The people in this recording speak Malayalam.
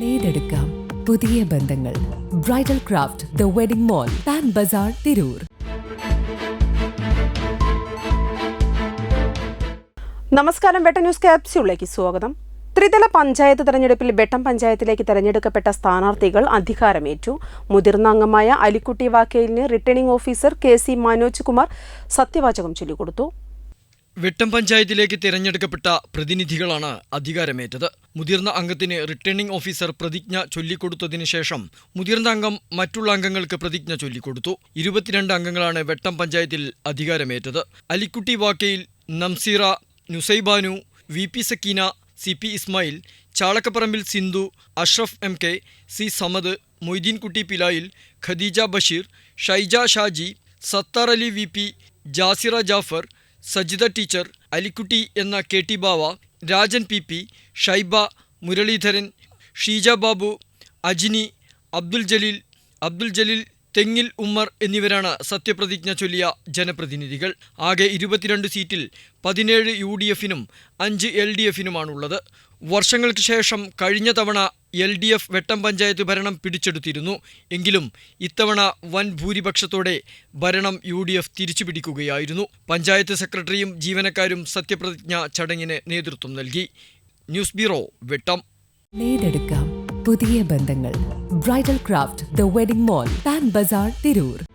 നേടെടുക്കാം പുതിയ ബന്ധങ്ങൾ. Bridal craft the wedding mall Pan Bazaar Tirur നമസ്കാരം വെട്ട ന്യൂസ് ക്യാപ്സ്യൂളിലേക്ക് സ്വാഗതം. ത്രിതല പഞ്ചായത്ത് തെരഞ്ഞെടുപ്പിൽ ബെട്ടം പഞ്ചായത്തിലേക്ക് തെരഞ്ഞെടുക്കപ്പെട്ട സ്ഥാനാർത്ഥികൾ അധികാരമേറ്റു. മുതിർന്ന അംഗമായ Alikutty വാക്കേലിന് returning officer K C Manoj Kumar സത്യവാചകം ചൊല്ലിക്കൊടുത്തു. വെട്ടം പഞ്ചായത്തിലേക്ക് തിരഞ്ഞെടുക്കപ്പെട്ട പ്രതിനിധികളാണ് അധികാരമേറ്റത്. മുതിർന്ന അംഗത്തിന് റിട്ടേണിംഗ് ഓഫീസർ പ്രതിജ്ഞ ചൊല്ലിക്കൊടുത്തതിനു ശേഷം മുതിർന്ന അംഗം മറ്റുള്ള അംഗങ്ങൾക്ക് പ്രതിജ്ഞ ചൊല്ലിക്കൊടുത്തു. ഇരുപത്തിരണ്ട് അംഗങ്ങളാണ് വെട്ടം പഞ്ചായത്തിൽ അധികാരമേറ്റത്. Alikutty Vakkayil Namseera Nusaibanu V P Sakkeena C P Ismail Chalakkaparambil Sindhu Ashraf M K C Samad Moideenkutty Pilayil Khadeeja Basheer Shaija Shaji Sathar Ali V P Jasira Jafar Sajitha teacher Alikutty എന്ന K T Bava Rajan P P Shaiba Muraleedharan Sheeja Babu Ajini Abdul Jaleel Abdul Jaleel Thengil Ummer എന്നിവരാണ് സത്യപ്രതിജ്ഞ ചൊല്ലിയ ജനപ്രതിനിധികൾ. ആകെ ഇരുപത്തിരണ്ട് സീറ്റിൽ പതിനേഴ് യു ഡി എഫിനും അഞ്ച് എൽ ഡി എഫിനുമാണുള്ളത്. വർഷങ്ങൾക്ക് ശേഷം കഴിഞ്ഞ തവണ L D F Vettam panchayat ഭരണം പിടിച്ചെടുത്തിരുന്നു. എങ്കിലും ഇത്തവണ വൻ ഭൂരിപക്ഷത്തോടെ ഭരണം യു ഡി എഫ് തിരിച്ചുപിടിക്കുകയായിരുന്നു. പഞ്ചായത്ത് സെക്രട്ടറിയും ജീവനക്കാരും സത്യപ്രതിജ്ഞ ചടങ്ങിന് നേതൃത്വം നൽകി. News bureau Vettam. പുതിയ ബന്ധങ്ങൾ. Bridal craft the wedding mall Bazaar Tirur.